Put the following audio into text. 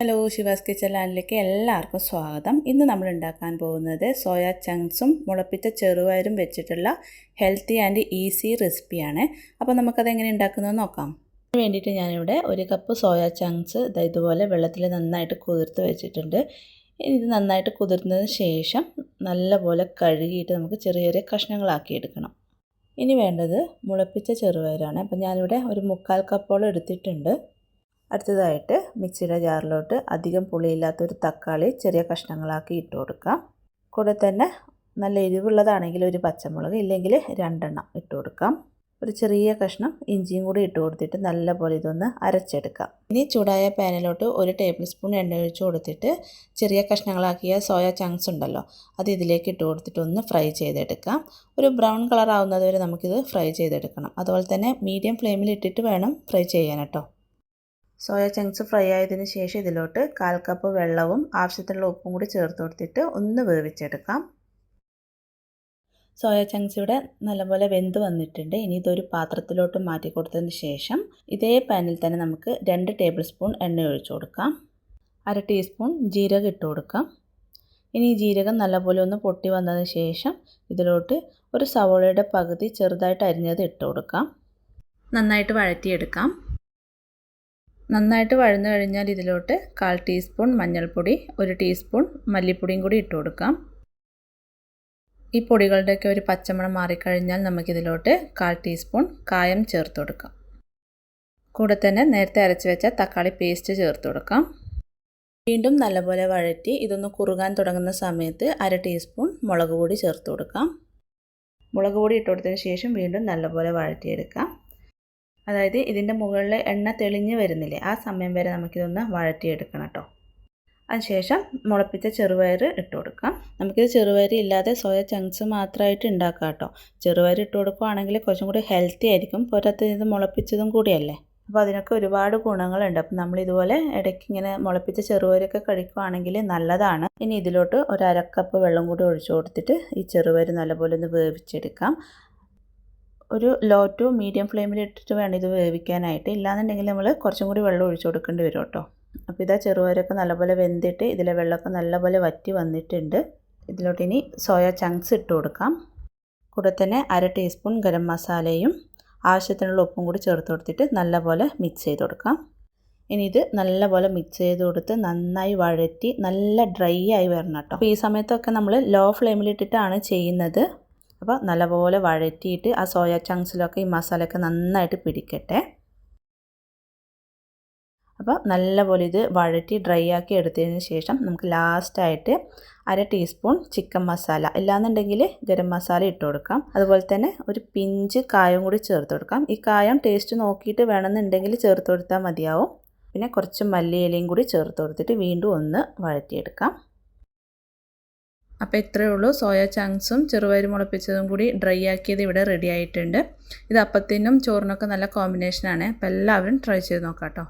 Hello ശിവാസ് kitchen ലാൻഡിലേക്ക് എല്ലാവർക്കും സ്വാഗതം. ഇന്ന് നമ്മൾ ഉണ്ടാക്കാൻ പോകുന്നത് സോയ ചങ്ക്സും മുളപ്പിച്ച ചെറുപയരും വെച്ചിട്ടുള്ള ഹെൽത്തി ആൻഡ് ഈസി റെസിപ്പിയാണ്. അപ്പോൾ നമുക്കത് എങ്ങനെ ഉണ്ടാക്കുന്നത് നോക്കാം. അതിന് വേണ്ടിയിട്ട് ഞാനിവിടെ ഒരു കപ്പ് സോയ ചങ്ക്സ് ഇതുപോലെ വെള്ളത്തിൽ നന്നായിട്ട് കുതിർത്ത് വെച്ചിട്ടുണ്ട്. ഇത് നന്നായിട്ട് കുതിർന്നതിന് ശേഷം നല്ലപോലെ കഴുകിയിട്ട് നമുക്ക് ചെറിയ ചെറിയ കഷ്ണങ്ങളാക്കി എടുക്കണം. ഇനി വേണ്ടത് മുളപ്പിച്ച ചെറുപയറാണ്. അപ്പം ഞാനിവിടെ ഒരു മുക്കാൽ കപ്പോളം എടുത്തിട്ടുണ്ട്. അടുത്തതായിട്ട് മിക്സിയുടെ ജാറിലോട്ട് അധികം പുളിയില്ലാത്തൊരു തക്കാളി ചെറിയ കഷ്ണങ്ങളാക്കി ഇട്ട് കൊടുക്കാം. കൂടെ തന്നെ നല്ല എരിവുള്ളതാണെങ്കിൽ ഒരു പച്ചമുളക് ഇല്ലെങ്കിൽ രണ്ടെണ്ണം ഇട്ട് കൊടുക്കാം. ഒരു ചെറിയ കഷ്ണം ഇഞ്ചിയും കൂടി ഇട്ട് കൊടുത്തിട്ട് നല്ലപോലെ ഇതൊന്ന് അരച്ചെടുക്കാം. ഇനി ചൂടായ പാനിലോട്ട് ഒരു ടേബിൾ സ്പൂൺ എണ്ണ ഒഴിച്ച് കൊടുത്തിട്ട് ചെറിയ കഷ്ണങ്ങളാക്കിയ സോയ ചങ്ക്സ് ഉണ്ടല്ലോ അത് ഇതിലേക്ക് ഇട്ട് കൊടുത്തിട്ട് ഒന്ന് ഫ്രൈ ചെയ്തെടുക്കാം. ഒരു ബ്രൗൺ കളർ ആവുന്നത് വരെ നമുക്കിത് ഫ്രൈ ചെയ്തെടുക്കണം. അതുപോലെ തന്നെ മീഡിയം ഫ്ലെയിമിൽ ഇട്ടിട്ട് വേണം ഫ്രൈ ചെയ്യാൻ കേട്ടോ. സോയ ചങ്ക്സ് ഫ്രൈ ആയതിനു ശേഷം ഇതിലോട്ട് കാൽ കപ്പ് വെള്ളവും ആവശ്യത്തിനുള്ള ഉപ്പും കൂടി ചേർത്ത് കൊടുത്തിട്ട് ഒന്ന് വേവിച്ചെടുക്കാം. സോയ ചങ്ക്സ് ഇവിടെ നല്ലപോലെ വെന്ത് വന്നിട്ടുണ്ട്. ഇനി ഇതൊരു പാത്രത്തിലോട്ട് മാറ്റി കൊടുത്തതിന് ശേഷം ഇതേ പാനിൽ തന്നെ നമുക്ക് രണ്ട് ടേബിൾ സ്പൂൺ എണ്ണ ഒഴിച്ചു കൊടുക്കാം. അര ടീസ്പൂൺ ജീരകം ഇട്ട് കൊടുക്കാം. ഇനി ജീരകം നല്ലപോലെ ഒന്ന് പൊട്ടി വന്നതിന് ശേഷം ഇതിലോട്ട് ഒരു സവോളയുടെ പകുതി ചെറുതായിട്ട് അരിഞ്ഞത് ഇട്ട് കൊടുക്കാം. നന്നായിട്ട് വഴറ്റിയെടുക്കാം. നന്നായിട്ട് വഴന്നു കഴിഞ്ഞാൽ ഇതിലോട്ട് കാൽ ടീസ്പൂൺ മഞ്ഞൾപ്പൊടി ഒരു ടീസ്പൂൺ മല്ലിപ്പൊടിയും കൂടി ഇട്ട് കൊടുക്കാം. ഈ പൊടികളുടെയൊക്കെ ഒരു പച്ചമണം മാറിക്കഴിഞ്ഞാൽ നമുക്കിതിലോട്ട് കാൽ ടീസ്പൂൺ കായം ചേർത്ത് കൊടുക്കാം. കൂടെ തന്നെ നേരത്തെ അരച്ച് വെച്ച തക്കാളി പേസ്റ്റ് ചേർത്ത് കൊടുക്കാം. വീണ്ടും നല്ലപോലെ വഴറ്റി ഇതൊന്ന് കുറുകാൻ തുടങ്ങുന്ന സമയത്ത് അര ടീസ്പൂൺ മുളക് പൊടി ചേർത്ത് കൊടുക്കാം. മുളക് പൊടി ഇട്ട് കൊടുത്തതിന് ശേഷം വീണ്ടും നല്ലപോലെ വഴറ്റിയെടുക്കാം. അതായത് ഇതിന്റെ മുകളിൽ എണ്ണ തെളിഞ്ഞ് വരുന്നില്ലേ ആ സമയം വരെ നമുക്കിതൊന്ന് വഴറ്റിയെടുക്കണം കേട്ടോ. അതിനുശേഷം മുളപ്പിച്ച ചെറുപയർ ഇട്ട് കൊടുക്കാം. നമുക്കിത് ചെറുപയർ ഇല്ലാതെ സോയ ചങ്ക്സ് മാത്രമായിട്ട് ഉണ്ടാക്കാം കേട്ടോ. ചെറുപയർ ഇട്ട് കൊടുക്കുകയാണെങ്കിൽ കുറച്ചും കൂടി ഹെൽത്തി ആയിരിക്കും. പുറത്ത് ഇത് മുളപ്പിച്ചതും കൂടിയല്ലേ? അപ്പോൾ അതിനൊക്കെ ഒരുപാട് ഗുണങ്ങളുണ്ട്. അപ്പം നമ്മൾ ഇതുപോലെ ഇടയ്ക്ക് ഇങ്ങനെ മുളപ്പിച്ച ചെറുപയറൊക്കെ കഴിക്കുകയാണെങ്കിൽ നല്ലതാണ്. ഇനി ഇതിലോട്ട് ഒരു അരക്കപ്പ് വെള്ളം കൂടി ഒഴിച്ചു കൊടുത്തിട്ട് ഈ ചെറുപയർ നല്ലപോലെ ഒന്ന് വേവിച്ചെടുക്കാം. ഒരു ലോ ടു മീഡിയം ഫ്ലെയിമിൽ ഇട്ടിട്ട് വേണം ഇത് വേവിക്കാനായിട്ട്. ഇല്ലാന്നുണ്ടെങ്കിൽ നമ്മൾ കുറച്ചും കൂടി വെള്ളം ഒഴിച്ചു കൊടുക്കേണ്ടി വരും കേട്ടോ. അപ്പോൾ ഇതാ ചെറുപയറൊക്കെ നല്ലപോലെ വെന്തിട്ട് ഇതിലെ വെള്ളമൊക്കെ നല്ലപോലെ വറ്റി വന്നിട്ടുണ്ട്. ഇതിലോട്ട് ഇനി സോയ ചങ്ക്സ് ഇട്ട് കൊടുക്കാം. കൂടെ തന്നെ അര ടീസ്പൂൺ ഗരം മസാലയും ആവശ്യത്തിനുള്ള ഉപ്പും കൂടി ചേർത്ത് കൊടുത്തിട്ട് നല്ലപോലെ മിക്സ് ചെയ്ത് കൊടുക്കാം. ഇനി ഇത് നല്ലപോലെ മിക്സ് ചെയ്ത് കൊടുത്ത് നന്നായി വഴറ്റി നല്ല ഡ്രൈ ആയി വരണം കേട്ടോ. അപ്പോൾ ഈ സമയത്തൊക്കെ നമ്മൾ ലോ ഫ്ലെയിമിലിട്ടിട്ടാണ് ചെയ്യുന്നത്. അപ്പോൾ നല്ലപോലെ വഴറ്റിയിട്ട് ആ സോയ ചങ്ക്സിലൊക്കെ ഈ മസാലയൊക്കെ നന്നായിട്ട് പിടിക്കട്ടെ. അപ്പോൾ നല്ലപോലെ ഇത് വഴറ്റി ഡ്രൈ ആക്കി എടുത്തതിന് ശേഷം നമുക്ക് ലാസ്റ്റായിട്ട് അര ടീസ്പൂൺ ചിക്കൻ മസാല ഇല്ലാന്നുണ്ടെങ്കിൽ ഗരം മസാല ഇട്ട് കൊടുക്കാം. അതുപോലെ തന്നെ ഒരു പിഞ്ച് കായം കൂടി ചേർത്ത് കൊടുക്കാം. ഈ കായം ടേസ്റ്റ് നോക്കിയിട്ട് വേണമെന്നുണ്ടെങ്കിൽ ചേർത്ത് കൊടുത്താൽ മതിയാവും. പിന്നെ കുറച്ച് മല്ലിയിലയും കൂടി ചേർത്ത് കൊടുത്തിട്ട് വീണ്ടും ഒന്ന് വഴറ്റിയെടുക്കാം. അപ്പോൾ ഇത്രയേ ഉള്ളൂ. സോയ ചങ്ക്സും ചെറുപയർ മുളപ്പിച്ചതും കൂടി ഡ്രൈ ആക്കിയത് ഇവിടെ റെഡി ആയിട്ടുണ്ട്. ഇത് അപ്പത്തിനും ചോറിനൊക്കെ നല്ല കോമ്പിനേഷനാണ്. അപ്പോൾ എല്ലാവരും ട്രൈ ചെയ്ത് നോക്കാം കേട്ടോ